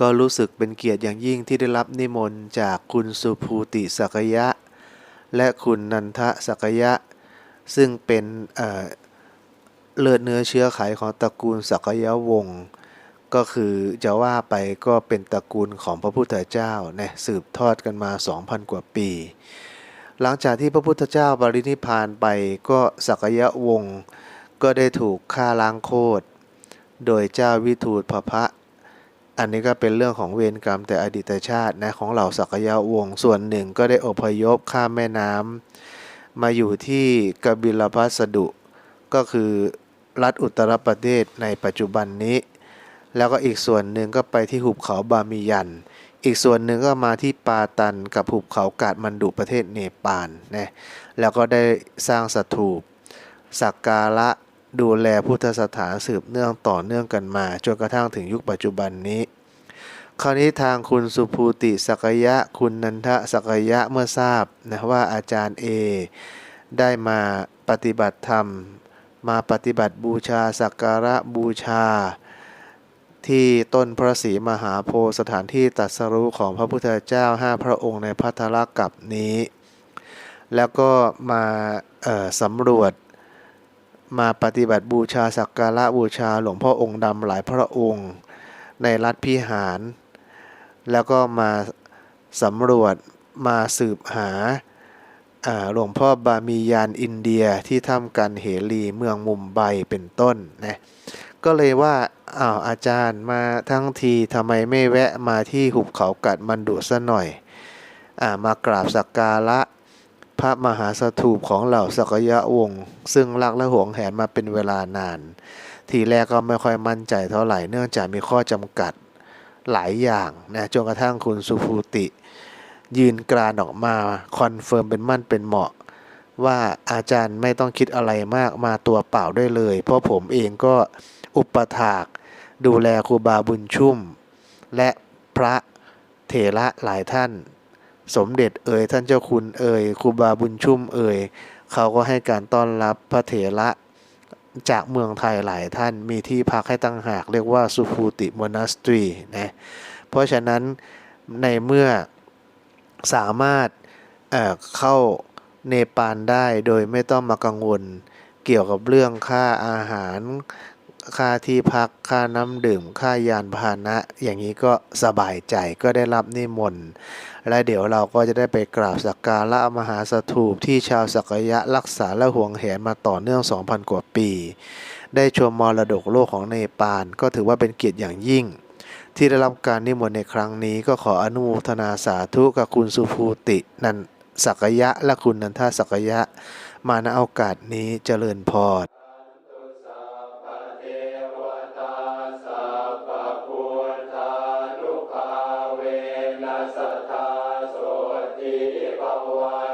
ก็รู้สึกเป็นเกียรติอย่างยิ่งที่ได้รับนิมนต์จากคุณสุภูติสักยะ และคุณนันทสักยะ ซึ่งเป็นเเลือดเนื้อเชื้อไขของตระกูลสักยะวงศ์ก็คือจะว่าไปก็เป็นตระกูลของพระพุทธเจ้านะสืบทอดกันมา 2,000 กว่าปี หลังจากที่พระพุทธเจ้าปรินิพพานไปก็สักยะวงศ์ก็ได้ถูกฆ่าล้างโคตรโดยเจ้าวิทูตพระพะ อันนี้ก็เป็นเรื่องของเวรกรรมแต่อดีตชาตินะของเหล่าสักยวงศ์ส่วนหนึ่งก็ได้อพยพข้ามแม่น้ำมาอยู่ที่กบิลพัสดุ ก็คือรัฐอุตรประเทศในปัจจุบันนี้ แล้วก็อีกส่วนหนึ่งก็ไปที่หุบเขาบามิยัน อีกส่วนหนึ่งก็มาที่ปาตันกับหุบเขากาดมันดุประเทศเนปาลนะแล้วก็ได้สร้างสถูปสักการะ ดูแลพุทธสถานสืบเนื่องต่อเนื่องกันมา จนกระทั่งถึงยุคปัจจุบันนี้ คราวนี้ทางคุณสุภูติสักยะ คุณนันทสักยะเมื่อทราบนะว่าอาจารย์เอได้มาปฏิบัติธรรม มาปฏิบัติบูชาสักการะบูชา ที่ต้นพระศรีมหาโพธิ์สถานที่ตรัสรู้ของพระพุทธเจ้าห้าพระองค์ในพัทธรกับนี้ แล้วก็มาสำรวจ มาปฏิบัติบูชาสักการะบูชาหลวงพ่อองค์ดำหลายพระองค์ ในรัฐพิหาร แล้วก็มาสำรวจมาสืบหาหลวงพ่อบามียานอินเดียที่ถ้ำกันเหลีเมืองมุมไบเป็นต้นนะก็เลยว่าอ้าวอาจารย์มาทั้งทีทำไมไม่แวะมาที่หุบเขากัดมันดุซะหน่อยอ่ามากราบสักการะ พระมหาสถูปของเหล่าสกยะวงศ์ซึ่งรักและหวงแหนมาเป็นเวลานาน ทีแรกก็ไม่ค่อยมั่นใจเท่าไหร่เนื่องจากมีข้อจำกัดหลายอย่างนะจนกระทั่งคุณสุภูติ ยืนกรานออกมาคอนเฟิร์มเป็นมั่นเป็นเหมาะ ว่าอาจารย์ไม่ต้องคิดอะไรมากมาตัวเปล่าได้เลย เพราะผมเองก็อุปถาก ดูแลครูบาบุญชุ่ม และพระเถระหลายท่าน สมเด็จเอ่ยท่านเจ้าคุณเอ่ยครูบาบุญชุ่มเอ่ยเขาก็ให้การต้อนรับพระเถระจากเมืองไทยหลายท่านมีที่พักให้ตั้งหากเรียกว่าสุภูติมนัสตรีนะเพราะฉะนั้นในเมื่อสามารถเเข้าเนปาลได้โดยไม่ต้องมากังวลเกี่ยวกับเรื่องค่าอาหาร ค่าที่พักค่าน้ำดื่ม ค่ายานพาหนะ อย่างนี้ก็สบายใจก็ได้รับนิมนต์และเดี๋ยวเราก็จะได้ไปกราบสักการะมหาสถูปที่ชาวสักยะรักษาและห่วงแหนมาต่อเนื่อง 2,000 กว่าปี ได้ชมมรดกโลกของเนปาลก็ถือว่าเป็นเกียรติอย่างยิ่ง ที่ได้รับการนิมนต์ในครั้งนี้ก็ขออนุโมทนาสาธุกับคุณสุภูตินันสักยะและคุณนันทสักยะ มาณโอกาสนี้เจริญพร Hawaii.